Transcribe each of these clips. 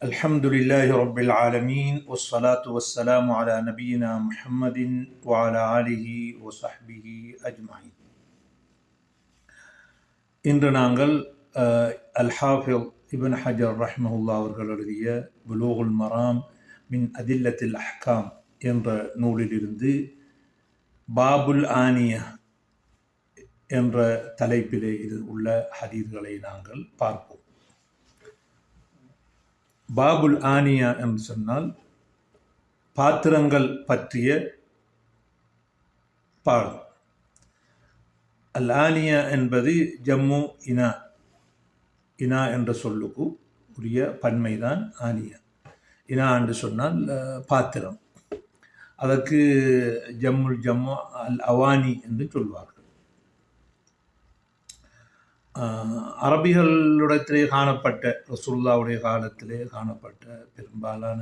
الحمد لله رب العالمين والصلاة والسلام على نبينا محمد وعلى آله وصحبه أجمعين இன்று நாங்கள் அல் ஹாஃபில் இபன் ஹஜர் ரஹ்மஹுல்லா அவர்கள் எழுதிய புலூகுல் மராம் மின் அதில்லத்தில் அஹ்காம் என்ற நூலிலிருந்து பாபுல் ஆனிய என்ற தலைப்பிலே இது உள்ள ஹதீதுகளை நாங்கள் பார்ப்போம் பாபுல் ஆனியா என்று சொன்னால் பாத்திரங்கள் பற்றிய பாடம் அல் ஆனியா என்பது ஜம்மு இனா இனா என்ற சொல்லுக்கு உரிய பன்மைதான் ஆனியா. இனா என்று சொன்னால் பாத்திரம். அதற்கு ஜம்முல் ஜம்மு அல் அவானி என்று சொல்வார்கள். அரபிகளிடத்திலே காணப்பட்ட ரசுல்லாவுடைய காலத்திலே காணப்பட்ட பெரும்பாலான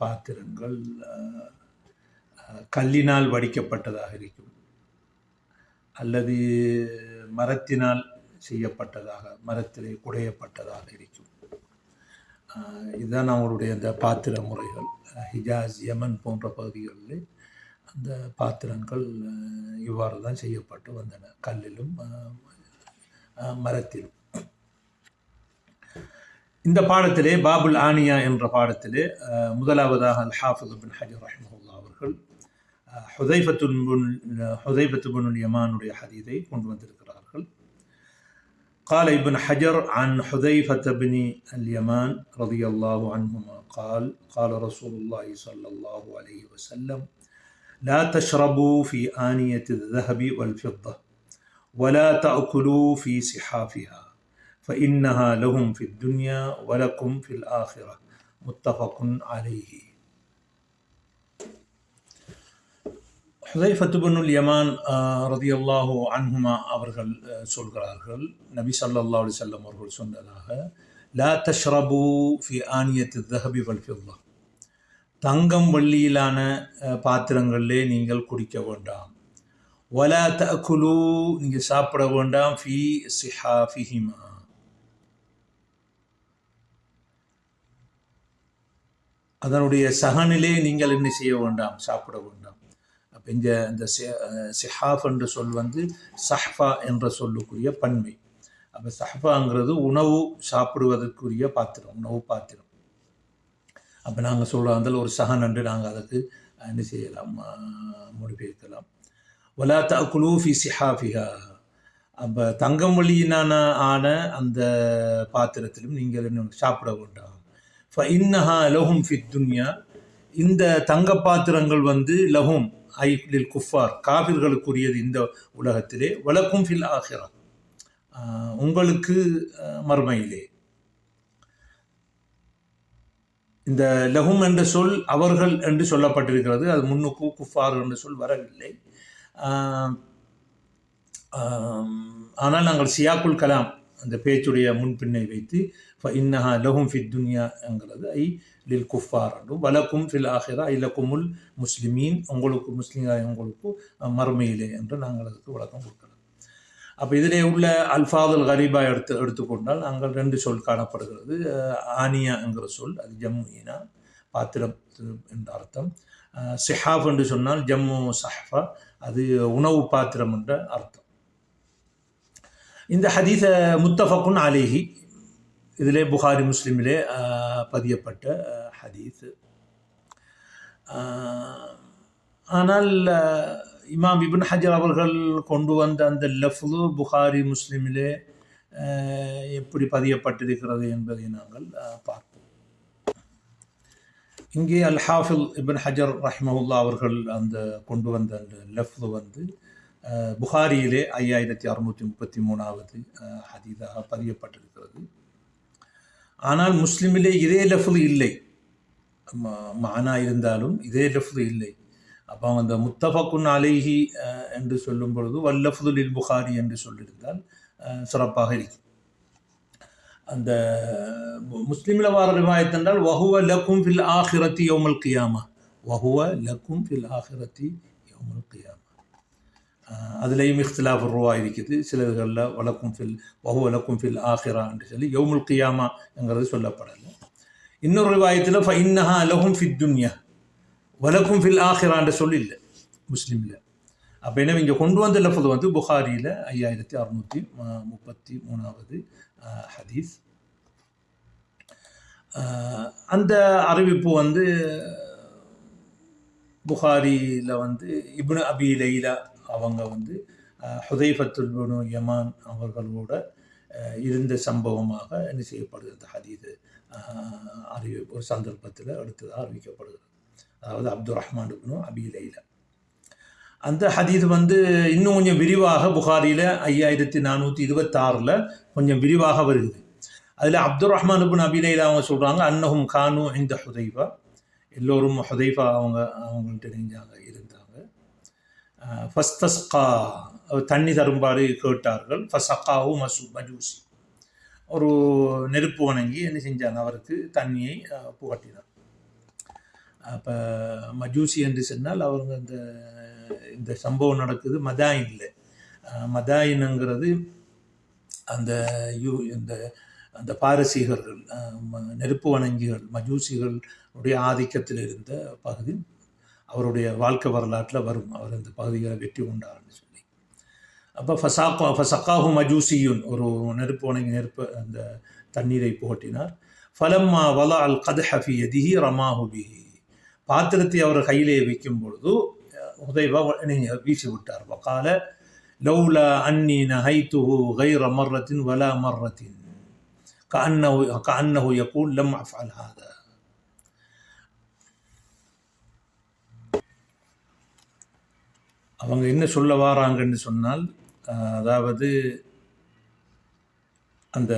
பாத்திரங்கள் கல்லினால் வடிக்கப்பட்டதாக இருக்கும். அல்லது மரத்தினால் செய்யப்பட்டதாக மரத்திலே குடையப்பட்டதாக இருக்கும். இதுதான் அவங்களுடைய அந்த பாத்திர முறைகள். ஹிஜாஸ் யமன் போன்ற பகுதிகளில் அந்த பாத்திரங்கள் இவ்வாறு தான் செய்யப்பட்டு வந்தன. கல்லிலும் மரத்தில் இந்த பாடத்திலே பாபுல் ஆனியா என்ற பாடத்திலே முதலாவதாக அல் ஹாஃபிஸ் பின் ஹஜர் ரஹ்மஹுல்லா அவர்கள் ஹுதைஃபத்துன் ஹுதைஃபத்துபுன் யமானுடைய ஹதீதை கொண்டு வந்திருக்கிறார்கள் قال ابن حجر عن حذيفة بن اليمان رضي الله عنهما قال قال رسول الله صلى الله عليه وسلم لا تشربوا في آنية الذهب والفضة ولا تأكلوا في صحافها فإنها لهم في الدنيا ولكم في الآخرة متفق عليه ஹுதைஃபத்துபனுல் யமான் ரதியல்லாஹு அன்ஹுமா அவர்கள் சொல்கிறார்கள் நபி சல்லா அலி சொல்லம் அவர்கள் சொன்னதாக லா தஷ்ரபு ஃபி ஆனியத்து தஹபி வல் ஃபில்லா தங்கம் வள்ளியிலான பாத்திரங்களிலே நீங்கள் குடிக்க வேண்டாம் ஒலா தகுலு நீங்கள் சாப்பிட வேண்டாம் ஃபி சிஹா ஃபிஹிமா அதனுடைய சகனிலே நீங்கள் என்ன செய்ய வேண்டாம் சாப்பிட வேண்டாம். அப்போ இந்த இந்த சிஹாஃப் என்ற சொல் வந்து சஹ்ஃபா என்ற சொல்லுக்குரிய பன்மை. அப்போ சஹ்ஃபாங்கிறது உணவு சாப்பிடுவதற்குரிய பாத்திரம் உணவு பாத்திரம். அப்போ நாங்கள் சொல்கிறோம் அதில் ஒரு சகன் என்று நாங்கள் அதுக்கு என்ன செய்யலாம் மொழிபெயர்க்கலாம் ஒலா தகுலு ஃபி சிஹாஃபிஹா. அப்போ தங்கம் வழியினான ஆன அந்த பாத்திரத்திலும் நீங்கள் என்ன சாப்பிட வேண்டாம். ஃப இன்னஹா லஹும் ஃபி துன்யா. இந்த தங்க பாத்திரங்கள் வந்து லஹும் ஐ லில் குஃபார் காபிர்களுக்குரியது இந்த உலகத்திலே. வழக்கும் ஃபில் ஆகிறா உங்களுக்கு மர்மையிலே இந்த லஹும் என்ற சொல் அவர்கள் என்று சொல்லப்பட்டிருக்கிறது. அது முன்னுக்கு குஃபார் என்ற சொல் வரவில்லை. ஆனால் நாங்கள் சியாக்குல் கலாம் அந்த பேச்சுடைய முன்பின்னை வைத்து இன்னஹா லஹும் ஃபித் துன்யாங்கிறது ஐ லில் குஃபார் என்றும் வலக்கும் ஃபில் ஆஹிரா இல்லக்குமுல் முஸ்லிமீன் உங்களுக்கு முஸ்லீம்காய் உங்களுக்கு மறுமையிலே என்று நாங்கள் அதுக்கு விளக்கம் கொடுக்கலாம் அப்போ இதிலே உள்ள அல்ஃபாதுல் கரீபா எடுத்து எடுத்துக்கொண்டால் நாங்கள் ரெண்டு சொல் காணப்படுகிறது. ஆனியா என்கிற சொல் அது ஜம்முனா பாத்திரம் என்ற அர்த்தம். சிஹாஃப் என்று சொன்னால் ஜம்மு சஹஃபா அது உணவு பாத்திரம் என்ற அர்த்தம். இந்த ஹதீஸ முத்தஃபக்குன் அலேஹி இதிலே புகாரி முஸ்லீமிலே பதியப்பட்ட ஹதீஸ். ஆனால் இமாம் இபின் ஹஜர் அவர்கள் கொண்டு வந்த அந்த லஃப்லு புகாரி முஸ்லீமிலே எப்படி பதியப்பட்டிருக்கிறது என்பதை நாங்கள் பார்ப்போம். இங்கே அல் ஹாஃபில் இபின் ஹஜர் ரஹ்மஹுல்லா அவர்கள் அந்த கொண்டு வந்த அந்த லஃப்லு வந்து புகாரியிலே ஐயாயிரத்தி அறுநூற்றி முப்பத்தி மூணாவது ஹதீதாக பதியப்பட்டிருக்கிறது. ஆனால் முஸ்லிமிலே இதே லஃப்லு இல்லை. மானா இருந்தாலும் இதே லெஃப்து இல்லை. அப்போ அந்த முத்தஃபக்குன் அலைஹி என்று சொல்லும் பொழுது வல்லஃபுதுலில் புகாரி என்று சொல்லியிருந்தால் சிறப்பாக இருக்கும். அந்த முஸ்லீமில் வார ரிவாயத் என்றால் வஹுவ லக்கும் ஃபில் ஆஹிரத்தி யோமல் கியாமா. வஹுவ லக்கும் ஃபில் ஆஹிரத்தி யோமல் கியாமா. அதுலேயும் இஃப்திலாஃப் ரூவா இருக்குது. சிலதுகளில் வழக்கும் ஃபில் வஹு வழக்கும் ஃபில் ஆஹிரா என்று சொல்லி யவுமுல் கியாமாங்கிறது சொல்லப்படலை. இன்னொரு ரிவாயத்தில் ஃப இன்னஹா லஹும் ஃபித் துன்யா. வலக்கும் ஃபில் ஆஹிரான்ற சொல்லி இல்லை முஸ்லீமில். அப்போ என்ன இங்கே கொண்டு வந்த லஃபது வந்து புகாரியில் ஐயாயிரத்தி அறுநூற்றி முப்பத்தி மூணாவது அஹ், ஹதீஸ். அந்த அறிவிப்பு வந்து புகாரியில் வந்து இப்னு அபி லைலா அவங்க வந்து ஹுதைஃபத்துல்பனு யமான் அவர்களோட இருந்த சம்பவமாக என்ன செய்யப்படுகிறது ஹதீது அஹ், அறிவிப்பு ஒரு சந்தர்ப்பத்தில் அடுத்ததாக அறிவிக்கப்படுகிறது அதாவது அப்துல் ரஹ்மான் இப்னு அபி லைலா. அந்த ஹதீஸ் வந்து இன்னும் கொஞ்சம் விரிவாக புகாரியில் ஐயாயிரத்தி நானூற்றி இருபத்தாறில் கொஞ்சம் விரிவாக வருகிறது அதில் அப்துல் ரஹ்மான் இப்னு அபி அவங்க சொல்கிறாங்க அன்னஹும் கானு இந்த ஹுதைஃபா. எல்லோரும் ஹுதைஃபா அவங்க அவங்கள்ட்ட நெஞ்சாங்க இருந்தாங்க. ஃபஸ்தஸ்கா. தண்ணி தரும்பாடு கேட்டார்கள். ஃபசக்காவு மசு மஜூசி. ஒரு நெருப்பு வணங்கி என்ன செஞ்சாங்க? அவருக்கு தண்ணியை புகட்டினார். அப்போ மஜூசி என்று சொன்னால் அவங்க அந்த இந்த சம்பவம் நடக்குது மதாயின்ல. மதாயினுங்கிறது அந்த யூ இந்த அந்த பாரசீகர்கள் நெருப்பு வணங்கிகள் மஜூசிகள் உடைய ஆதிக்கத்தில் இருந்த பகுதி அவருடைய வாழ்க்கை வரலாற்றில் வரும். அவர் இந்த பகுதிகளை வெற்றி கொண்டார்னு சொல்லி. அப்போ ஃபசாக்கா ஃபசக்காஹு மஜூசியுன் ஒரு நெருப்பு வணங்கி நெருப்பு அந்த தண்ணீரை புகட்டினார். ஃபலம்மா வலா அல் கதஹஃபி எதிஹி ரமாஹு பாத்திரத்தை அவர் கையிலே வைக்கும் பொழுது ஹுதைபா நீங்கள் வீசி விட்டார். வக்கால லவ்லா அன்னி நஹைத்துஹு கைர மர்ரத்தின் வலா மர்ரத்தின். கஅன்னஹு கஅன்னஹு யகூல் லம் அஃபல் ஹாதா. அவங்க என்ன சொல்ல வாராங்கன்னு சொன்னால் அதாவது அந்த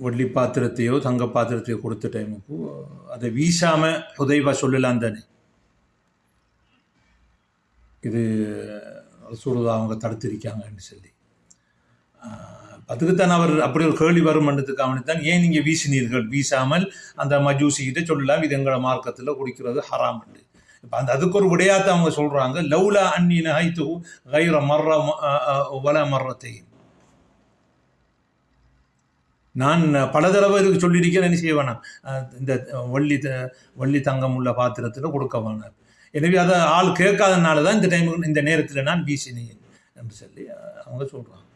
வெள்ளி பாத்திரத்தையோ தங்க பாத்திரத்தையோ கொடுத்த டைமுக்கு அதை வீசாமல் உதவியாக சொல்லலாம் தானே இது ரசூலுல்லாஹ் அவங்க தடுத்திருக்காங்கன்னு சொல்லி. அதுக்குத்தான் அவர் அப்படி ஒரு கேள்வி வரும் மன்றத்துக்கு அவனுக்கு ஏன் நீங்கள் வீசினீர்கள்? வீசாமல் அந்த மஜூசிகிட்ட சொல்லலாம் இது எங்களோட மார்க்கத்தில் குடிக்கிறது ஹராம் இப்போ அந்த அதுக்கு ஒரு விடையாத்த அவங்க சொல்கிறாங்க லவ்லா அன்னி நகைத்து கைர மர்ற வல மர்றத்தையும் நான் பல தடவை இதுக்கு சொல்லியிருக்கேன் என்ன செய்ய வேணாம். இந்த வள்ளி த- வள்ளி தங்கம் உள்ள பாத்திரத்தில் கொடுக்க வேணாம். எனவே அதை ஆள் கேட்காதனால தான் இந்த டைமுக்கு இந்த நேரத்தில் நான் வீசினேன் என்று சொல்லி அவங்க சொல்கிறாங்க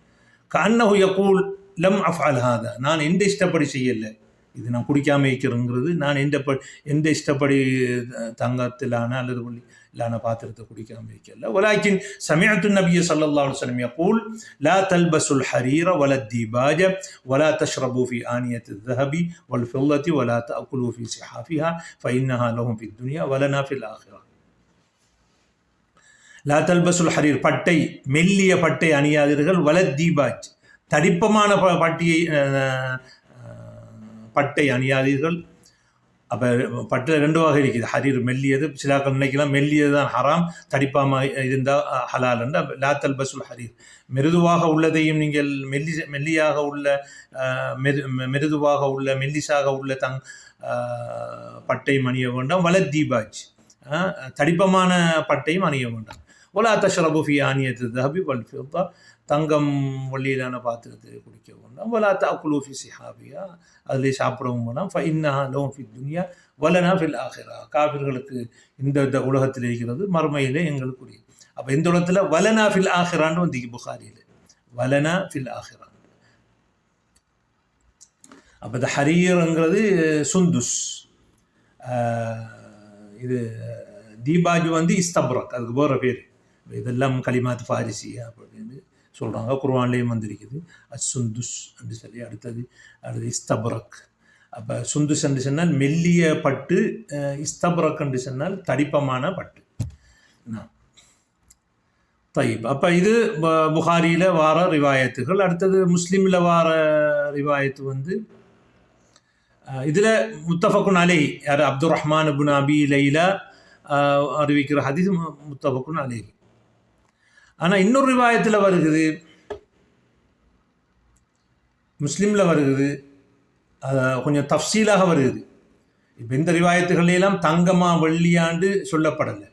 கண்ணஹு யகூல் லம் அஃபாலாத நான் எந்த இஷ்டப்படி செய்யலை. இது நான் குடிக்காமல் வைக்கிறேங்கிறது நான் எந்த ப எந்த இஷ்டப்படி தங்கத்திலான அல்லது இல்லான பாத்திரத்தை குடிக்காமல் வைக்கல ஒலாக்கின் சமயத்து நபிய சல்லல்லா அலுவலம் யகூல் லா தல்பசுல் ஹரீர வல தீபாஜ வலா தஷ்ரபூஃபி ஆனியத் தஹபி வல் ஃபில்லத்தி வலா தகுலூஃபி சிஹாஃபிஹா ஃபைன்னஹா லஹும் ஃபி துனியா வலனா ஃபில் ஆஹிரா லா தல்பசுல் ஹரீர் பட்டை மெல்லிய பட்டை அணியாதீர்கள். வலத் தீபாஜ் தடிப்பமான ப- பட்டியை பட்டை அணியாதீர்கள். அப்போ பட்டில் ரெண்டு வகை இருக்குது. ஹரீர் மெல்லியது சிலாக்கள் நினைக்கலாம். மெல்லியது தான் ஹராம் தடிப்பாமல் இருந்தால் ஹலால் என்று. அப்ப லா தல்பசுல் ஹரீர் மிருதுவாக உள்ளதையும் நீங்கள் மெல்லி மெல்லியாக உள்ள மெரு மிருதுவாக உள்ள மெல்லிசாக உள்ள தங் பட்டையும் அணிய வேண்டாம். வலத் தீபாஜ் தடிப்பமான பட்டையும் அணிய வேண்டாம். ஒலா தஷ்ரபு ஃபி ஆனியத்து தஹபி வல் ஃபித்தா தங்கம் வள்ளியிலான பாத்திரத்தை குடிக்க வேண்டாம். வலா தாக்குலு ஃபி சிஹாபியா அதில் சாப்பிடவும் வேணாம் ஃப இன்னா லோம் ஃபி துனியா வலனா ஃபில் ஆஹிரா காபிர்களுக்கு இந்த இந்த உலகத்தில் இருக்கிறது. மறுமையிலே எங்களுக்குரிய. அப்போ இந்த உலகத்தில்? வலனா ஃபில் ஆஹிரான்னு வந்து புகாரியில் வலனா ஃபில் ஆஹிரா அப்போ இந்த ஹரியருங்கிறது சுந்துஸ். இது தீபாஜி வந்து இஸ்தப்ரக் அதுக்கு போகிற பேர். இதெல்லாம் கலிமாத் ஃபாரிசியா அப்படின்னு சொல்கிறாங்க குர்வான்லேயும் வந்திருக்குது. அது சுந்துஸ் என்று சொல்லி அடுத்தது அடுத்து இஸ்தப்ரக். அப்போ சுந்துஸ் என்று சொன்னால் மெல்லிய பட்டு இஸ்தபுரக் என்று சொன்னால் தடிப்பமான பட்டு. நான் தைப் அப்போ இது ப- புகாரியில் வார ரிவாயத்துகள். அடுத்தது முஸ்லீமில் வார ரிவாயத்து வந்து இதில் முத்தஃபக்குன் அலை யார்? அப்துல் ரஹ்மான் இப்னு அபி லைலா அறிவிக்கிற ஹதீஸ் முத்தஃபக்குன் அலை ஆனால் இன்னொரு ரிவாயத்தில் வருகுது. முஸ்லீமில் வருகுது. கொஞ்சம் தஃசீலாக வருகுது. இப்போ இந்த ரிவாயத்துகளெல்லாம் தங்கமா வெள்ளியாண்டு சொல்லப்படலை.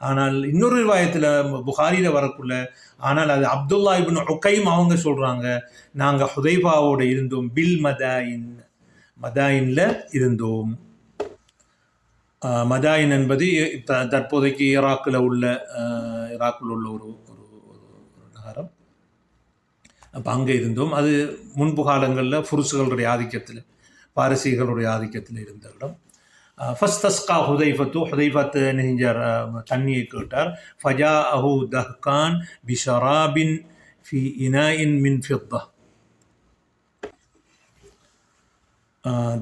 ஆனால் இன்னொரு ரிவாயத்தில் புகாரியில் வரக்குள்ள ஆனால் அது அப்துல்லா இபின் உக்கைம் அவங்க சொல்கிறாங்க நாங்கள் ஹுதைபாவோட இருந்தோம் பில் மதாயின் மதாயினில் இருந்தோம். மதாயின் என்பது தற்போதைக்கு ஈராக்கில் உள்ள ஈராக்கில் உள்ள ஒரு ஒரு அப்போ அங்கே இருந்தோம் அது முன்பு காலங்களில் ஃபுருசுகளுடைய ஆதிக்கத்தில் பாரசீகர்களுடைய ஆதிக்கத்தில் இருந்த இடம். ஃபஸ்ட் தஸ்கா ஹுதைஃபத்து ஹுதைஃபத் நெஞ்சார் தண்ணியை கேட்டார். ஃபஜா அஹு தஹ்கான் பிஷராபின் ஃபி இனாயின் மின் ஃபித்தா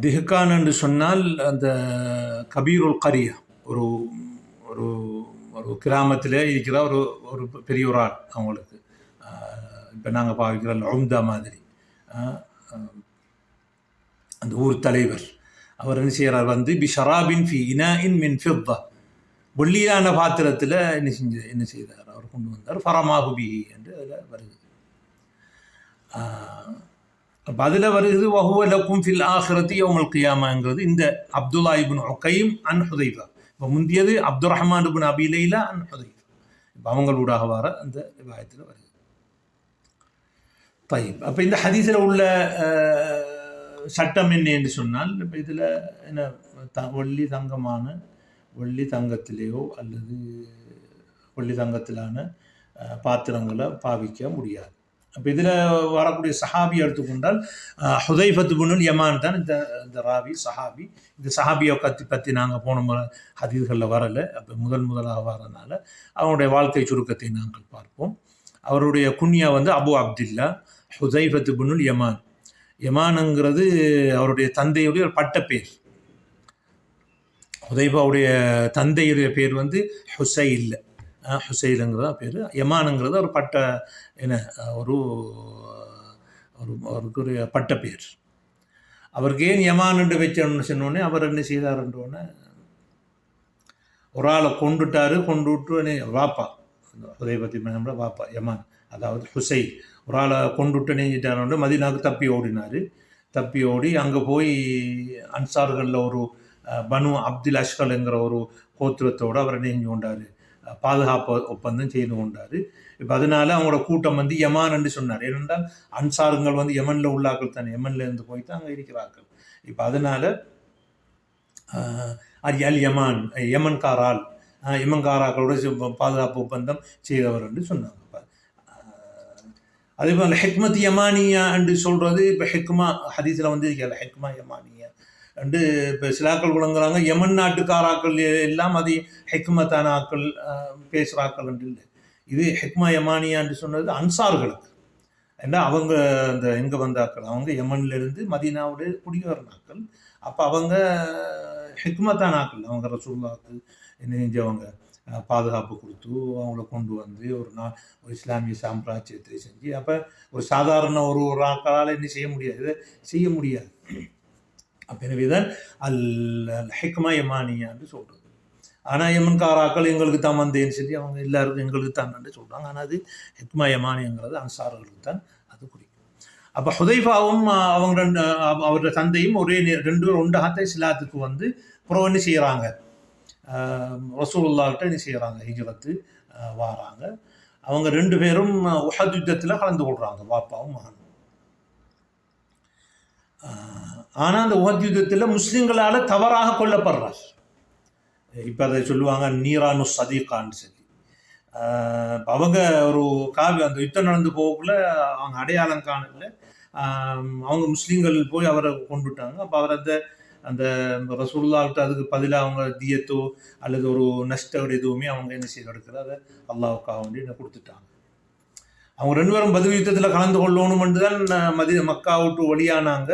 திஹ்கான் என்று சொன்னால் அந்த கபீருல் கரியா ஒரு ஒரு ஒரு கிராமத்தில் இருக்கிற ஒரு ஒரு பெரிய ஒரு ஆள் அவங்களுக்கு. இப்போ நாங்கள் பாவிக்கிற உம்தா மாதிரி. ஆஹ், அந்த ஊர் தலைவர் அவர் என்ன செய்கிறார் வந்து பி ஷராபின் ஃபி இனா இன் மின் ஃபிவ்வா வெள்ளியான பாத்திரத்தில் என்ன செஞ்சு என்ன செய்தார்? அவர் கொண்டு வந்தார் ஃபரமாகுபி பிஹி என்று அதில் வருது அப்போ அதில் வருகிறது வஹுவ லக்கும் ஃபில் ஆஹிரத்தி யௌமல் கியாமாங்கிறது இந்த அப்துல்லா இபின் ஒக்கையும் அன் ஹுதைஃபா. இப்போ முந்தியது Abdul Rahman ibn Abi Laila an Hudhaifa. இப்போ அவங்களூடாக வர அந்த விவாயத்தில் வருகிறது. தைப் அப்போ இந்த ஹதீஸில் உள்ள சட்டம் என்ன என்று சொன்னால் இப்போ இதில் என்ன த வெள்ளி தங்கமான வள்ளி தங்கத்திலேயோ அல்லது வெள்ளி தங்கத்திலான பாத்திரங்களை பாவிக்க முடியாது. அப்போ இதில் வரக்கூடிய சஹாபி எடுத்துக்கொண்டால் ஹுதைஃபத்து புனுல் யமான் தான் இந்த இந்த ராவி சஹாபி. இந்த சஹாபியை பற்றி பற்றி நாங்கள் போன முறை ஹதீர்களில் வரலை. அப்போ முதல் முதலாக வரனால அவனுடைய வாழ்க்கை சுருக்கத்தை நாங்கள் பார்ப்போம். அவருடைய குன்யா வந்து அபு அப்துல்லா. ஹுதைஃபத்து புனுல் யமான். யமானுங்கிறது அவருடைய தந்தையுடைய ஒரு பட்டப்பேர் ஹுதைபாவுடைய தந்தையுடைய பேர் வந்து ஹுசைல். அஹ் ஹுசைலுங்கிறதா பேர். யமானுங்கிறது ஒரு பட்ட என்ன ஒரு ஒரு அவருக்கு ஒரு பட்ட பேர். அவருக்கு ஏன் யமானுண்டு வச்சோன்னு சொன்னோடனே அவர் என்ன செய்தாருன்றோடனே ஒரு ஆளை கொண்டுட்டாரு கொண்டு விட்டு வாப்பா. உதயபதி மேனோட வாப்பா யமான். அதாவது ஹுசை ஒரு ஆளை கொண்டுட்டு நீங்கிட்டாரோண்டு மதினாவுக்கு தப்பி ஓடினார். தப்பி ஓடி அங்கே போய் அன்சார்களில் ஒரு பனு அப்துல் அஷ்கல்ங்கிற ஒரு கோத்திரத்தோடு அவரை நெஞ்சு கொண்டார். பாதுகாப்பு ஒப்பந்தம் செய்து கொண்டார். இப்போ அதனால அவங்களோட கூட்டம் வந்து யமான் சொன்னார். ஏனென்றால் அன்சாருங்கள் வந்து யமனில் உள்ளாக்கள் தானே. யமன்ல இருந்து போய் தான் அங்கே இருக்கிறார்கள். இப்போ அதனால ஆஹ், அல் யமான் யமன்காரால் யமன்காராக்களோட பாதுகாப்பு ஒப்பந்தம் செய்தவர் என்று சொன்னாங்க. அதே போல் ஹெக்மத் யமானியா என்று சொல்கிறது இப்போ ஹெக்மா ஹதீஸில் வந்து இருக்கல ஹெக்மா யமானியா என்று இப்போ சிலாக்கள் விளங்குறாங்க யமன் நாட்டுக்காராக்கள் எல்லாம் அது ஹெக்மத்தான ஆக்கள் பேசுகிறாக்கள் என்று இல்லை. இது ஹெக்மா யமானியா என்று சொன்னது அன்சார்களுக்கு. ஏன்னா அவங்க அந்த எங்கே வந்தாக்கள் அவங்க யமன்ல இருந்து மதீனாவுடைய குடியேறினாக்கள் அப்போ அவங்க ஹெக்மத்தான ஆக்கள் அவங்க ரசூல்லாவுக்கு என்ன செஞ்சவங்க பாதுகாப்பு கொடுத்து அவங்கள கொண்டு வந்து ஒரு நா ஒரு இஸ்லாமிய சாம்ராஜ்யத்தை செஞ்சு அப்போ ஒரு சாதாரண ஒரு ஒரு ஆக்களால் என்ன செய்ய முடியாது? இதை செய்ய முடியாது. அப்போ எனவே தான் அல் அல் ஹிக்மா யமானியான்னு சொல்கிறது ஆனால் எமன்காராக்கள் எங்களுக்கு தான் வந்தேன்னு சொல்லி அவங்க எல்லாருக்கும் எங்களுக்கு தான் சொல்கிறாங்க ஆனால் அது ஹெக்மா யமானியங்கிறது அன்சார்களுக்கு தான் அது குறிக்கும். அப்போ ஹுதைஃபாவும் அவங்க ரெண்டு அவரோட தந்தையும் ஒரே ரெண்டு பேரும் சிலாத்துக்கு இஸ்லாத்துக்கு வந்து புறவன்னு செய்கிறாங்க ரசூலுல்லாட்ட என்ன செய்கிறாங்க ஹிஜ்ரத்து வாராங்க. அவங்க ரெண்டு பேரும் உஹத் யுத்தத்தில் கலந்து கொள்கிறாங்க பாப்பாவும் மகனும். ஆனால் அந்த உஹத் யுத்தத்தில் முஸ்லீம்களால் தவறாக கொல்லப்படுறார். இப்போ அதை சொல்லுவாங்க நீரானு சதீகான்னு சொல்லி. அவங்க ஒரு காவி அந்த யுத்தம் நடந்து போகக்குள்ள அவங்க அடையாளம் காணல. அவங்க முஸ்லீம்கள் போய் அவரை கொண்டுட்டாங்க. அப்போ அவர் அந்த அந்த ரசூல்லாவுக்கு அதுக்கு பதிலாக அவங்க தியத்தோ அல்லது ஒரு நஷ்ட எதுவுமே அவங்க என்ன செய்ய எடுக்கிற அதை அல்லாவுக்காக வேண்டி என்ன கொடுத்துட்டாங்க. அவங்க ரெண்டு பேரும் பதில் யுத்தத்தில் கலந்து கொள்ளணும்னு தான் மதி மக்கா விட்டு வழியானாங்க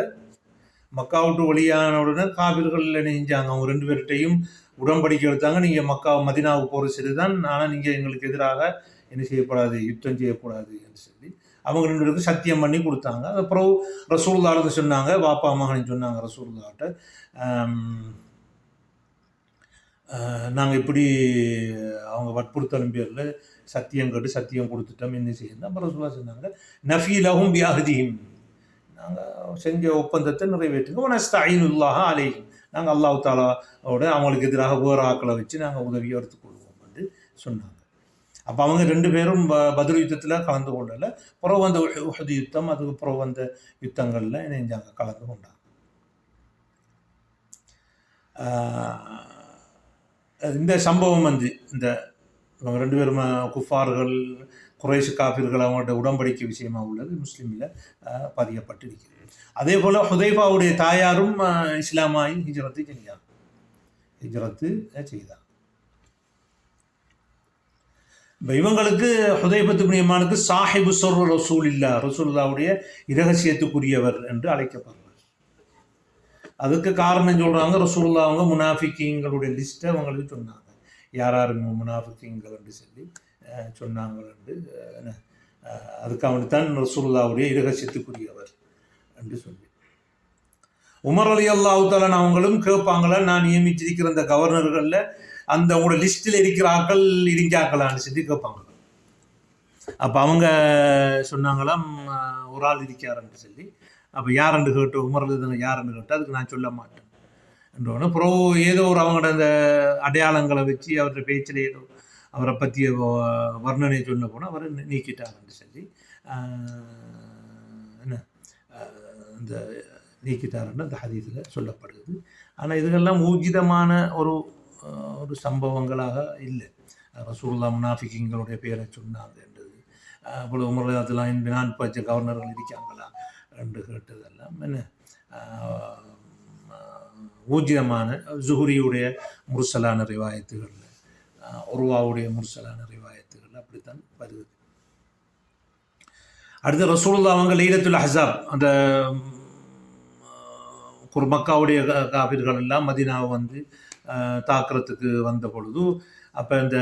மக்கா விட்டு வழியான உடனே காவிர்கள் நெஞ்சாங்க அவங்க ரெண்டு பேர்கிட்டையும் உடன்படிக்கை எடுத்தாங்க. நீங்கள் மக்கா மதினாவுக்கு போகிற சரி தான் ஆனால் நீங்கள் எங்களுக்கு எதிராக என்ன செய்யக்கூடாது யுத்தம் செய்யக்கூடாது என்று சொல்லி அவங்க ரெண்டு பேருக்கு சத்தியம் பண்ணி கொடுத்தாங்க. அப்புறம் ரசூல்லாவுக்கு சொன்னாங்க வாப்பா மகன் சொன்னாங்க ரசூல்லாட்ட நாங்கள் இப்படி அவங்க வற்புறுத்தலும் பேரில் சத்தியம் கேட்டு சத்தியம் கொடுத்துட்டோம் என்ன செய்யணும்? அப்புறம் ரசூல்லா சொன்னாங்க நஃபீலகும் வியாகதியும் நாங்கள் செஞ்ச ஒப்பந்தத்தை நிறைவேற்றுங்க. நஸ்தாயினுல்லாஹ் அலைஹிம். நாங்கள் அல்லாஹ் தாலாவோட அவங்களுக்கு எதிராக வேறு ஆக்களை வச்சு நாங்கள் உதவியை எடுத்துக்கொள்வோம் என்று சொன்னாங்க. அப்போ அவங்க ரெண்டு பேரும் ப- யுத்தத்தில் கலந்து கொள்ளலை பிறகு வந்த உஹது யுத்தம் அதுக்கு பிறகு வந்த யுத்தங்களில் இணைஞ்சாங்க கலந்து கொண்டாங்க. இந்த சம்பவம் வந்து இந்த இவங்க ரெண்டு பேரும் குஃபார்கள் குறைஷ் காபிர்கள் அவங்களோட உடம்படிக்கை விஷயமா உள்ளது முஸ்லீமில் பதியப்பட்டிருக்கிறது. அதே போல் ஹுதைபாவுடைய தாயாரும் இஸ்லாமாயும் இஸ்லாமாயி ஹிஜ்ரத்து செஞ்சாங்க ஹிஜ்ரத்து செய்தாங்க. இப்போ இவங்களுக்கு ஹுதைபத்து பிரியமானுக்கு சாஹிபு சொர் ரசூல் இல்லா ரசூல்லாவுடைய இரகசியத்துக்குரியவர் என்று அழைக்கப்படுறார் அதுக்கு காரணம் சொல்கிறாங்க ரசூல்லா அவங்க முனாஃபிக்கிங்களுடைய லிஸ்ட்டை அவங்களுக்கு சொன்னாங்க. யார் யார் முனாஃபிக்கிங்கள் என்று சொல்லி சொன்னாங்க என்று என்ன, அதுக்கு தான் ரசூல்லாவுடைய இரகசியத்துக்குரியவர் என்று சொல்லி. உமர் அலி அல்லாஹாலன் அவங்களும் கேட்பாங்களா நான் நியமிச்சிருக்கிற அந்த கவர்னர்களில் அந்த உங்களோட லிஸ்ட்டில் இருக்கிற இருக்கிறார்களான்னு சொல்லி கேட்பாங்க. அப்போ அவங்க சொன்னாங்களாம் ஒரு ஆள் இருக்காருன்னு சொல்லி. அப்போ யாருன்னு கேட்டு உமர் யாருன்னு கேட்டு அதுக்கு நான் சொல்ல மாட்டேன். என்றோன்னு அப்புறம் ஏதோ ஒரு அவங்களோட அந்த அடையாளங்களை வச்சு அவர்கிட்ட பேச்சில் ஏதோ அவரை பற்றிய வர்ணனை சொல்ல போனால் அவரை நீக்கிட்டாருன்னு சொல்லி என்ன அந்த இந்த நீக்கிட்டாருன்னு அந்த ஹதீஸில் சொல்லப்படுது. ஆனால் இதுகெல்லாம் ஊர்ஜிதமான ஒரு ஒரு சம்பவங்களாக இல்லை. ரசூல்லா முனாஃபிக்கிங்களுடைய பேரை சொன்னாங்கன்றது அவ்வளோ உமர் அதெல்லாம் நான் பச்ச கவர்னர்கள் இருக்காங்களா என்று கேட்டதெல்லாம் என்ன? ஆஹ், ஊர்ஜிதமான ஜுஹுரியுடைய முர்சலான ரிவாயத்துகளில் உருவாவுடைய முரசலான ரிவாயத்துகள் அப்படித்தான் வருது. அடுத்து ரசூல்லா அவங்க லைலத்துல் ஹசாப் அந்த குர்மக்காவுடைய காபிர்கள் எல்லாம் மதினாவை வந்து தாக்குறதுக்கு வந்த பொழுது அப்போ இந்த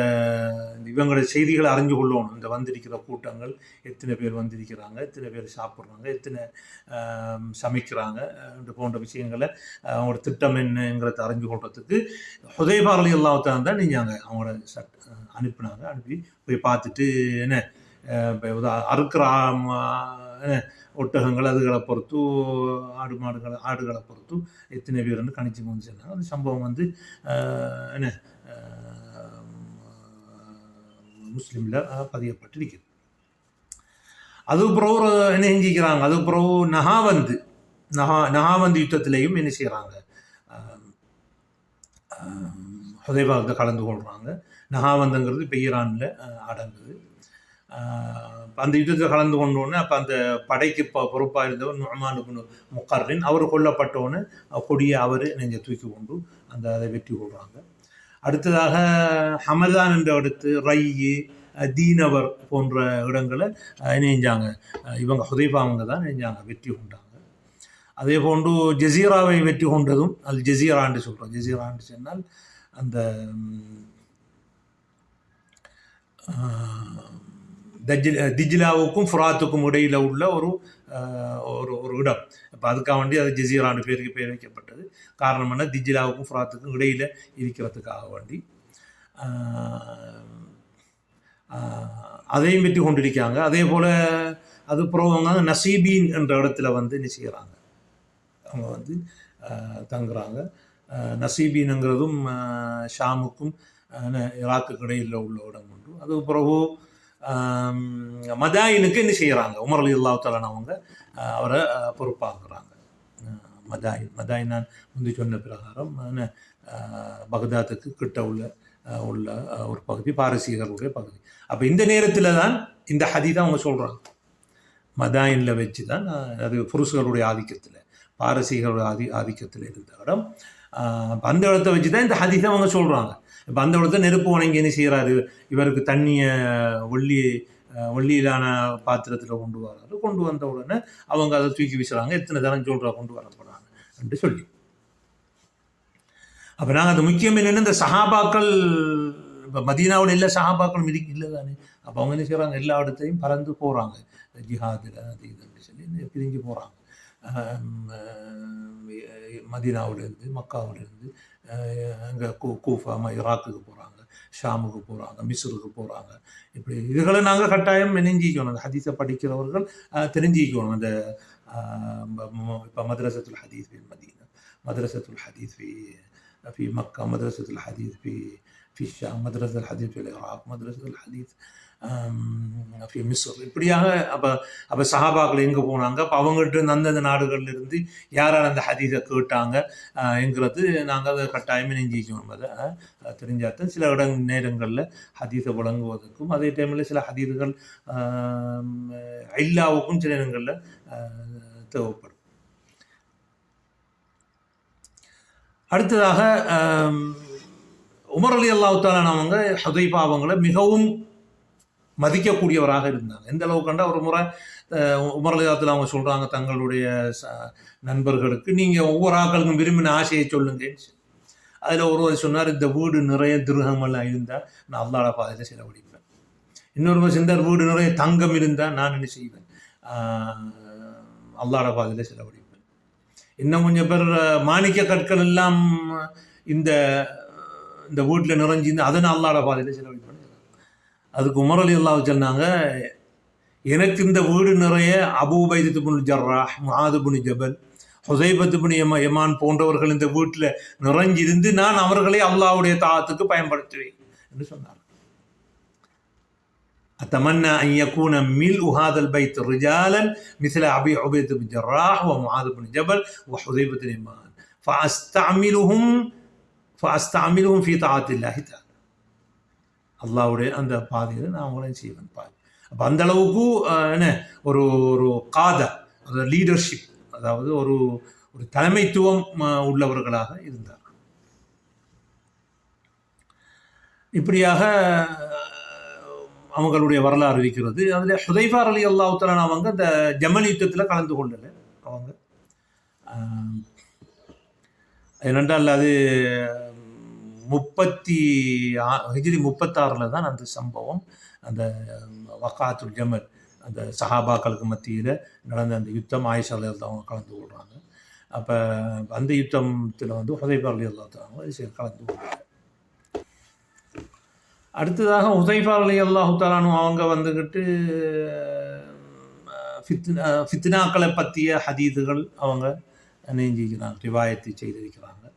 இவங்களுடைய செய்திகளை அறிஞ்சு கொள்ளணும். இந்த வந்திருக்கிற கூட்டங்கள் எத்தனை பேர் வந்திருக்கிறாங்க எத்தனை பேர் சாப்பிட்றாங்க எத்தனை சமைக்கிறாங்க இந்த இது போன்ற விஷயங்களை அவங்களோட திட்டம் என்னங்கிறத அறிஞ்சு கொள்றதுக்கு ஹுதயபாரலி எல்லாத்தான் தான் நீங்கள் அவங்களோட சட் அனுப்பினாங்க அனுப்புனாங்க. அனுப்பி போய் பார்த்துட்டு என்ன அறுக்கிற என்ன ஒட்டகங்கள் அதுகளை பொறுத்து ஆடு மாடுகளை ஆடுகளை பொறுத்து எத்தனை பேர்னு கணிச்சு கொண்டு அந்த சம்பவம் வந்து என்ன முஸ்லீமில் பதியப்பட்டிருக்கிறது அது பிறகு என்ன செஞ்சுக்கிறாங்க அது பிறகு நகாவந்து நகா நகாவந்து யுத்தத்திலையும் என்ன செய்கிறாங்க ஹுதைபாவில் கலந்து கொள்கிறாங்க நகாவந்துங்கிறது இப்போ ஈரானில் அடங்குது அந்த யுத்தத்தில் கலந்து கொண்டோடனே அப்போ அந்த படைக்கு ப பொறுப்பாக இருந்தவர் நுமான் முக்கர்ரின். அவர் கொல்லப்பட்டோன்னு கொடியை அவர் நீங்கள் தூக்கி கொண்டு அந்த அதை வெற்றி கொள்கிறாங்க அடுத்ததாக ஹமதான் என்ற அடுத்து ரை தீனவர் போன்ற இடங்களை இணைஞ்சாங்க. இவங்க ஹுதைபாவங்க தான் இணைஞ்சாங்க வெற்றி கொண்டாங்க. அதே போன்று ஜசீராவை வெற்றி கொண்டதும் அது ஜசீரான்னு சொல்கிறோம் ஜசீரான்னு சொன்னால் அந்த ம், திஜிலாவுக்கும் ஃபுராத்துக்கும் இடையில் உள்ள ஒரு ஒரு ஒரு இடம். இப்போ அதுக்காக வேண்டி அது ஜசீரான்னு பேருக்கு பேர் வைக்கப்பட்டது. காரணம் என்ன? திஜிலாவுக்கும் ஃபுராத்துக்கும் இடையில் இருக்கிறதுக்காக வேண்டி. அதையும் வெற்றி கொண்டிருக்காங்க. அதே போல் அது புறவங்க நசீபீன் என்ற இடத்துல வந்து நிச்சயிக்கிறாங்க அவங்க வந்து தங்குறாங்க. நசீபீனுங்கிறதும் ஷாமுக்கும் ஆஹ், இடையில் உள்ள இடம் உண்டு. அது பிறகு மதாயினுக்கு என்ன செய்கிறாங்க உமர் அலி அல்லாஹாலன் அவங்க அவரை பொறுப்பாக்குறாங்க. மதாயின் மதாயின் நான் முந்தி சொன்ன பிரகாரம் பகதாத்துக்கு பக்தாத்துக்கு கிட்ட உள்ள உள்ள ஒரு பகுதி பாரசீகர்களுடைய பகுதி. அப்போ இந்த நேரத்தில் தான் இந்த ஹதி தான் அவங்க சொல்கிறாங்க மதாயினில் வச்சு தான் அது புருஷர்களுடைய ஆதிக்கத்தில் பாரசீகருடைய ஆதி ஆதிக்கத்தில் இருந்த இடம். பந்தவளத்தை வச்சு தான் இந்த ஹதீஸை அவங்க சொல்கிறாங்க பந்தவளத்தை நெருப்பு வணங்கி என்ன செய்கிறாரு இவருக்கு தண்ணியை ஒல்லி ஒல்லியிலான பாத்திரத்தில் கொண்டு வராரு. கொண்டு வந்த உடனே அவங்க அதை தூக்கி வீசுகிறாங்க எத்தனை தரம் சொல்கிறா கொண்டு வரப்படுறாங்க என்று சொல்லி. அப்போ நாங்கள் அது முக்கியம் என்னென்னு இந்த சஹாபாக்கள் இப்போ மதீனாவில் எல்லா சஹாபாக்களும் இருக்கு இல்லை தானே அப்போ அவங்க என்ன செய்கிறாங்க எல்லா இடத்தையும் பறந்து போகிறாங்க ஜிஹாதில் அது இதுன்னு சொல்லி பிரிஞ்சு போகிறாங்க மதினாவிலேருந்து மக்காவிலேருந்து அங்கே கூ கூஃபா ஈராக்குக்கு போகிறாங்க ஷாமுக்கு போகிறாங்க மிஸ்ருக்கு போகிறாங்க இப்படி இதுகளை நாங்கள் கட்டாயம் நெஞ்சிக்கணும் அந்த ஹதீஸை படிக்கிறவர்கள் தெரிஞ்சிக்கணும். அந்த இப்போ மதரசத்துல் ஹதீஸ் மதீனா மதரசத்துல் ஹதீஸ் பி في مكة مدرسة الحديث في الشام مدرسة الحديث في العراق مدرسة الحديث ஆம், في மிஸ்ர் இப்படியாக அப்போ அப்போ சஹாபாக்கள் எங்கே போனாங்க அப்போ அவங்கள்ட்ட இருந்து அந்தந்த நாடுகள்ல இருந்து யார் யார் அந்த ஹதீஸை கேட்டாங்க ஆஹ், என்கிறது நாங்கள் அதை கட்டாயம் நெஞ்சிக்கணும் அதை ஆஹ், தெரிஞ்சாத்தான் சில இட நேரங்களில் ஹதீஸை வழங்குவதற்கும் அதே டைமில் சில ஹதீதுகள் ஐல்லாவுக்கும் சில இடங்களில் தேவைப்படும் அடுத்ததாக ஆம், உமர் அலி அல்லாஹாலான் அவங்க ஹதைபா அவங்கள மிகவும் மதிக்கக்கூடியவராக இருந்தாங்க. எந்த அளவு கண்டா ஒரு முறை அஹ், உமர் அவங்க சொல்கிறாங்க தங்களுடைய ச- நண்பர்களுக்கு நீங்கள் ஒவ்வொரு ஆக்களுக்கும் விரும்பின ஆசையை சொல்லுங்க. அதில் ஒருவர் சொன்னார் இந்த வீடு நிறைய திருகங்கள்லாம் இருந்தால் நான் அல்லாட பாதையில் செலவழிப்பேன். இன்னொருவர் சென்றார் வீடு நிறைய தங்கம் இருந்தால் நான் என்ன செய்வேன்? அல்லாட பாதையில் செலவழிப்பேன். இன்னும் கொஞ்சம் பேர் மாணிக்க கற்கள் எல்லாம் இந்த இந்த வீட்டில் நிறைஞ்சிருந்து அதை நான் அல்லாட பாதையில் செலவழிப்பேன் அதுக்கு உமர் அலி அல்லாஹ் சொன்னாங்க எனக்கு இந்த வீடு நிறைய அபூபைதத்து புனு ஜர்ராஹ் முஹாது புனு ஜபல் ஹுசைபத்து புனு எம எமான் போன்றவர்கள் இந்த வீட்டில் நிறைஞ்சிருந்து நான் அவர்களை அல்லாஹ்வுடைய தாத்துக்கு பயன்படுத்துவேன் என்று சொன்னார் أتمنى أن يكون ملء هذا البيت رجالا مثل أبي عبيدة بن جراح ومعاذ بن جبل وحذيفة بن يمان فأستعملهم அஸ்தாமிலும் ஃபீ தாத்தில்லாஹி தான் அல்லாவுடைய அந்த பாதையில் நான் அவங்களையும் செய்வேன் பாரு. அப்போ அந்த அளவுக்கு என்ன ஒரு ஒரு காத அந்த லீடர்ஷிப் அதாவது ஒரு ஒரு தலைமைத்துவம் உள்ளவர்களாக இருந்தார். இப்படியாக அவங்களுடைய வரலாறு இருக்கிறது. அதில் ஹுதைஃபார் அலி அல்லாஹாலான் அவங்க இந்த ஜமல் யுத்தத்தில் கலந்து கொள்ளலை ஏனென்றால் அது முப்பத்தி ஹிஜிரி முப்பத்தாறில் தான் அந்த சம்பவம் அந்த வக்காத்துல் ஜமல் அந்த சஹாபாக்களுக்கு மத்தியில் நடந்த அந்த யுத்தம் ஆயிஷா அவங்க கலந்து கொள்கிறாங்க அப்போ அந்த யுத்தத்தில் வந்து ஹுதைஃபா அலி கலந்து கொள்கிறாங்க அடுத்ததாக ஹுதைஃபா அலி அல்லாஹு தாலானு அவங்க வந்துக்கிட்டு ஃபித்னா ஃபித்னாக்களை பற்றிய ஹதீதுகள் அவங்க நெஞ்சிக்கிறாங்க ரிவாயத்தை செய்திருக்கிறாங்க.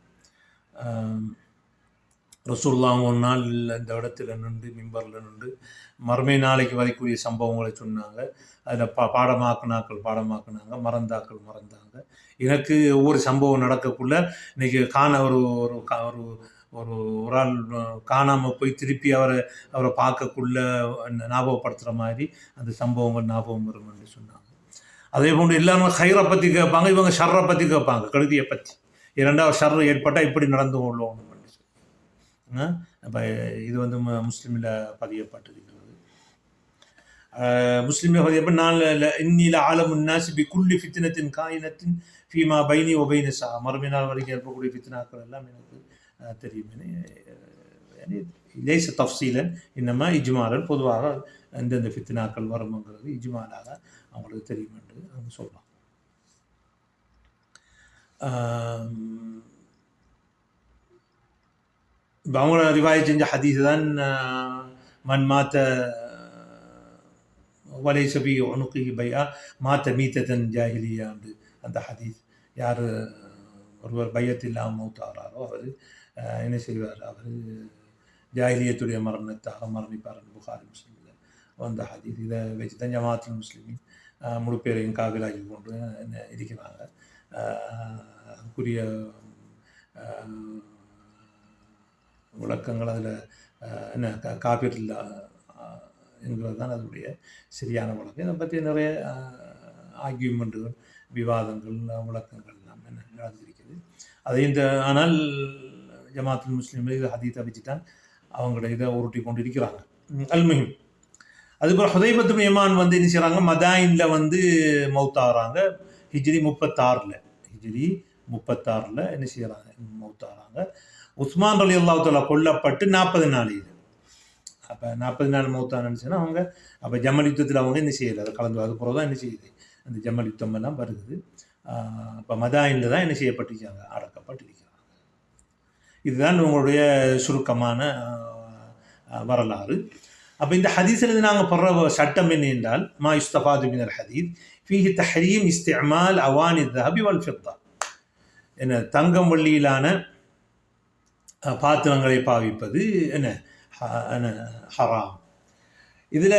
ஆம், ஒரு நாள் இந்த இடத்துல நின்று மிம்பரில் நின்று மறுமை நாளைக்கு வரக்கூடிய சம்பவங்களை சொன்னாங்க. அதில் பா பாடமாக்குனாக்கள் பாடமாக்குனாங்க மறந்தாக்கள் மறந்தாங்க. எனக்கு ஒவ்வொரு சம்பவம் நடக்கக்குள்ள இன்னைக்கு காண ஒரு ஒரு கா- ஒரு ஒரு ஒரு ஆள் காணாமல் போய் திருப்பி அவரை அவரை பார்க்கக்குள்ள ஞாபகப்படுத்துகிற மாதிரி அந்த சம்பவங்கள் ஞாபகம் வரும் என்று சொன்னாங்க. அதே போன்று எல்லாருமே ஹைரை பற்றி கேட்பாங்க இவங்க ஷர்ரை பற்றி கேட்பாங்க கழுதியை பற்றி இரண்டாவது ஷர் ஏற்பட்டால் இப்படி நடந்து கொள்ளணும் இப்போ இது வந்து முஸ்லீமில் பதியப்பட்டிருக்கிறது. முஸ்லீமில் பதியப்பட்ட பதியப்ப நான் இன்னில ஆலமுன் நாசி பி குல்லி காயினத்தின் ஃபீமா பைனி ஒபைனி சா. மறுமை நாள் வரைக்கும் ஏற்படக்கூடிய ஃபித்தினாக்கள் எல்லாம் எனக்கு தெரியும். லேச தஃசீலன் இன்னமா இஜ்மாலன் பொதுவாக எந்தெந்த ஃபித்தினாக்கள் வரும்ங்கிறது இஜ்மாலாக அவங்களுக்கு தெரியும் என்று அவங்க சொல்லலாம் ஆம், இப்ப அவங்க ரிவாய் செஞ்ச ஹதீஸ் தான் ஆஹ், மன் மாத்த வலைச பி உனுக்கி பையா மாத்த மீத்ததன் ஜாஹிலியா என்று அந்த ஹதீஸ் யார் ஒருவர் பையத் இல்லாமல் மௌத்தாராரோ அவர் என்ன செய்வார்? அவர் ஜாஹிலியத்துடைய மரணத்தாக மரணிப்பார் புகாரி முஸ்லீமில் வந்த ஹதீஸ் இதை வச்சு தான் ஜமாத்துல் முஸ்லிமின் முழுப்பேரையும் முழு காவிலாகி கொண்டு இருக்கிறாங்க. அதுக்குரிய விளக்கங்கள் அதில் என்ன கா- காப்பீர் என்கிறது தான் அதனுடைய சரியான வழக்கு இதை பற்றி நிறைய ஆர்கியூமெண்ட்டுகள் விவாதங்கள் விளக்கங்கள் எல்லாம் என்ன நடந்திருக்கிறது. அதை இந்த ஆனால் ஜமாத்துல் முஸ்லீம்கள் இதை ஹதீத்தை வச்சு தான் அவங்கள இதை உருட்டி கொண்டு இருக்கிறாங்க அல்மஹிம். அதுபோல் ஹுதைபத்து யமான் வந்து என்ன செய்கிறாங்க மதாயினில் வந்து மௌத்தாகிறாங்க. ஹிஜ்ரி முப்பத்தாறில். ஹிஜ்ரி முப்பத்தாறில் என்ன செய்கிறாங்க மௌத்தாகிறாங்க. உஸ்மான் அலி அல்லாஹால கொல்லப்பட்டு நாற்பது நாள் இது. அப்போ நாற்பது நாள் மௌத்தானு சொன்னா அவங்க அப்போ ஜமல் யுத்தத்தில் அவங்க என்ன செய்யலை? அதை கலந்து அது பிறகு தான் என்ன செய்யுது? அந்த ஜமல் யுத்தம் எல்லாம் வருது. அப்போ மதாயினில் தான் என்ன செய்யப்பட்டிருக்காங்க? அடக்கப்பட்டிருக்கிறாங்க. இதுதான் உங்களுடைய சுருக்கமான வரலாறு. அப்போ இந்த ஹதீஸில் நாங்கள் படுற சட்டம் என்ன என்றால் மா இஸ்தபாது மினல் ஹதீத் ஃபீஹி தஹரீம் இஸ்திமால் அவானி தஹபி வல் ஃபித்தா. என்ன தங்கம் வள்ளியிலான பாத்திரங்களை பாவிப்பது என்ன ஹ- என்ன, ஹராம். இதில்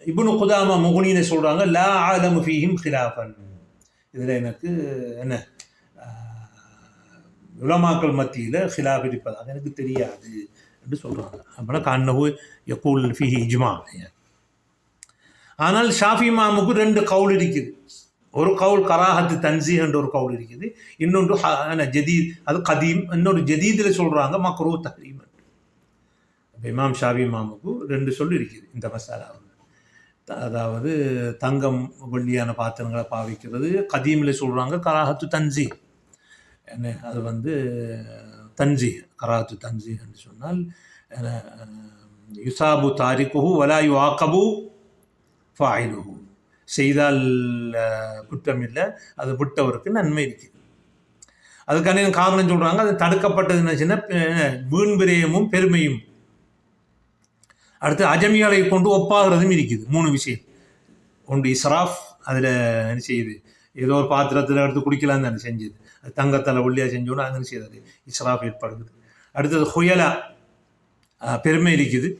இப்னு குதாமா முகுனின்னு சொல்கிறாங்க லா ஆலம் ஃபீஹிம் ஹிலாஃபன் இதில் எனக்கு என்ன உலமாக்கள் மத்தியில் ஹிலாஃப் இருப்பதாக எனக்கு தெரியாது. என்று சொல்கிறாங்க அப்படின்னா கண்ணகு யக்கூல் ஃபிஹி இஜ்மா. ஆனால் ஷாஃபி மாமுக்கு ரெண்டு கவுல் இருக்குது. ஒரு கவுல் கராஹத்து தன்சி என்ற ஒரு கவுல் இருக்குது. இன்னொன்று ஹ- என்ன, ஜதீத் அது கதீம். இன்னொரு ஜதீதில் சொல்கிறாங்க மக்ரூ தஹரீம் இமாம் ஷாஃபி மாமுக்கு ரெண்டு சொல் இருக்குது இந்த மசாலாவில். த- அதாவது தங்கம் வெள்ளியான பாத்திரங்களை பாவிக்கிறது கதீமில் சொல்கிறாங்க கராஹத்து தன்சி என்ன அது வந்து தன்ஜி கராத்து தன்ஜி என்று சொன்னால் யுசாபு தாரிக்குஹு வலா யுஆக்கபு ஃபாயிலுஹு. செய்தால் குற்றம் இல்லை அது விட்டவருக்கு நன்மை இருக்குது அதுக்கான காரணம் சொல்கிறாங்க அது தடுக்கப்பட்டது என்ன அஹ், வீண் விரயமும் பெருமையும். அடுத்து அஜமியாலை கொண்டு ஒப்பாகிறதும் இருக்குது மூணு விஷயம். ஒன்று இஸ்ராஃப் அதில் என்ன செய்யுது? ஏதோ ஒரு பாத்திரத்தில் எடுத்து குடிக்கலாம் தானே செஞ்சது. தங்கத்தில் ஒல்லியாக செஞ்சோன்னா அங்கே செய்யுது? இஸ்ராஃப் ஏற்படுது அடுத்தது ஹுயலா பெருமை இருக்குது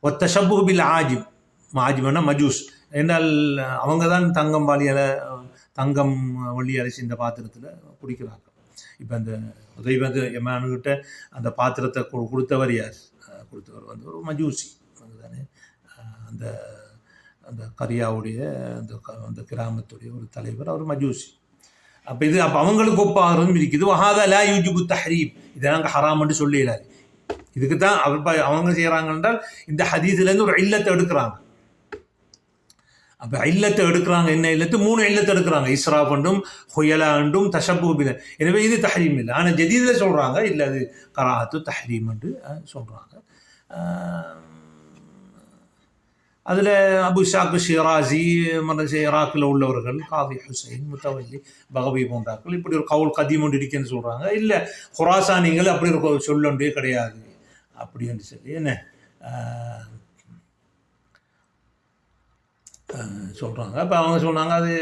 ஒத்த ஷப்புபில் ஆஜிம். ஆஜிம்னா மஜூஸ். என்றால் அவங்க தான் தங்கம் வாலியால் தங்கம் வள்ளியால் செஞ்ச பாத்திரத்தில் குடிக்கிறாங்க இப்போ அந்த உதயபந்து எமானுக்கிட்ட அந்த பாத்திரத்தை கொ- கொடுத்தவர் யார்? கொடுத்தவர் வந்து ஒரு மஜூசி. தானே அந்த அந்த கரியாவுடைய அந்த க- அந்த கிராமத்துடைய ஒரு தலைவர் அவர் மஜூசி. அப்போ இது அப்போ அவங்களுக்கு ஒப்பாகிறதும் இருக்குது. வஹாதா லா யூஜிபு தஹரீம். இதை நாங்கள் ஹராம்னு சொல்லிடாது இதுக்கு தான் அவர் அவங்க செய்கிறாங்க என்றால் இந்த ஹதீஸ்லேருந்து ஒரு இல்லத்தை எடுக்கிறாங்க. அப்போ இல்லத்தை எடுக்கிறாங்க என்ன இல்லத்து? மூணு இல்லத்தை எடுக்கிறாங்க. இஸ்ரா என்றும் ஹொயலா அண்டும் தஷபூபில எனவே இது தஹரீம் இல்லை. ஆனால் ஜதீதில் சொல்கிறாங்க இல்லை அது கராத்து தஹரீம் என்று சொல்கிறாங்க அதில் அபு ஷாக்கு ஷிராசி மற்ற ஈராக்கில் உள்ளவர்கள் காதி ஹுசைன் முத்தவல்லி பகவி போன்றாக்கள் இப்படி ஒரு கவுல் கதியம் ஒன்று இருக்குன்னு சொல்கிறாங்க இல்லை ஹுராசானிகள் அப்படி ஒரு சொல்லொன்றே கிடையாது. அப்படின்னு சொல்லி என்ன சொல்கிறாங்க அப்போ அவங்க சொன்னாங்க அது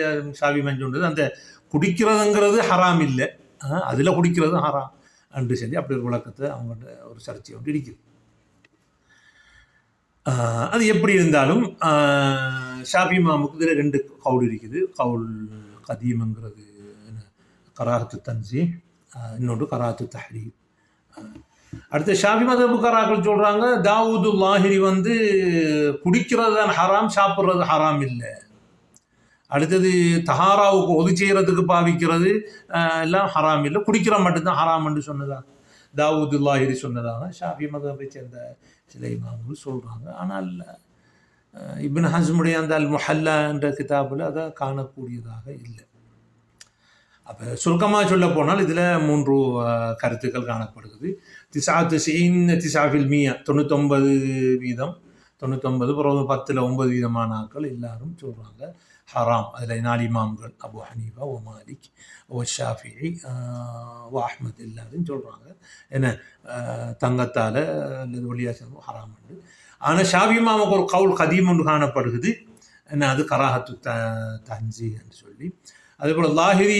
சாவி மஞ்சள் அந்த குடிக்கிறதுங்கிறது ஹராம் இல்லை. அதில் குடிக்கிறது ஹராம். அன்று சொல்லி அப்படி ஒரு விளக்கத்தை அவங்கள்ட்ட ஒரு சர்ச்சை ஒன்று இருக்குது அது எப்படி இருந்தாலும் ஆஹ் ஷாஃபி மாமுக்கு ரெண்டு கவுல் இருக்குது. கவுல் கதீம்ங்கிறது கராத்து தன்சி இன்னொன்று கராத்து தஹ்ரீ அடுத்து ஷாஃபி மதபுக்காராக்கள் சொல்கிறாங்க தாவூது லாஹிரி வந்து குடிக்கிறது தான் ஹராம் சாப்பிட்றது ஹராம் இல்லை. அடுத்தது தஹாராவுக்கு ஒது செய்கிறதுக்கு பாவிக்கிறது எல்லாம் ஹராம் இல்லை. குடிக்கிற மட்டும்தான் ஹராம்னு சொன்னதா? தாவூது லாஹிரி சொன்னதாக ஷாஃபி மதபை சேர்ந்த சில இமாம்கள் சொல்கிறாங்க ஆனால் அஹ், இப்னு ஹஸ்முடைய அந்த அல் முஹல்லா என்ற கிதாபில் அதை காணக்கூடியதாக இல்லை. அப்போ சுருக்கமாக சொல்ல போனால் இதில் மூன்று கருத்துக்கள் காணப்படுகிறது. திசா சீன் திசாஃபில் மியா தொண்ணூத்தொன்பது வீதம். தொண்ணூத்தொன்பது பிறகு பத்தில் ஒன்பது வீதமான ஆட்கள் எல்லாரும் சொல்கிறாங்க ஹராம் அதில் நாலு இமாம்கள் அபு ஹனீஃபா ஓ மாலிக் ஓ ஷாஃபி ஓ அஹ்மத் எல்லாரும் சொல்கிறாங்க என்ன தங்கத்தால் அல்லது ஒளியாசம் ஹராம் உண்டு ஆனால் ஷாஃபி இமாமுக்கு ஒரு கவுல் கதீம் ஒன்று காணப்படுகிறது என்ன அது கராஹத்து த தஞ்சி என்று சொல்லி அதே போல் லாஹிரி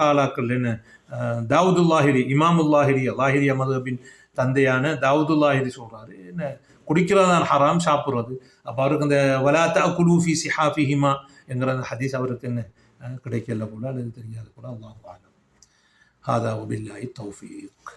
காலாக்கள் என்ன தாவூதுல்லாஹிரி லாஹிரி இமாமுல் லாஹிரி லாஹிரி மதபின் தந்தையான தாவூதுல் லாஹிரி சொல்கிறாரு என்ன குடிக்கிறதான் ஹராம் சாப்பிட்றது அப்போ அவருக்கு அந்த வலாத்தா குலூஃபி சிஹாஃபிஹிமா என்கிற அந்த ஹதீஸ் அவருக்கு என்ன? அஹ், கிடைக்கல போல அல்லது தெரியாது கூட அல்லாஹ் ஆலம் ஹாதா உபில்லாஹி தௌஃபீக்.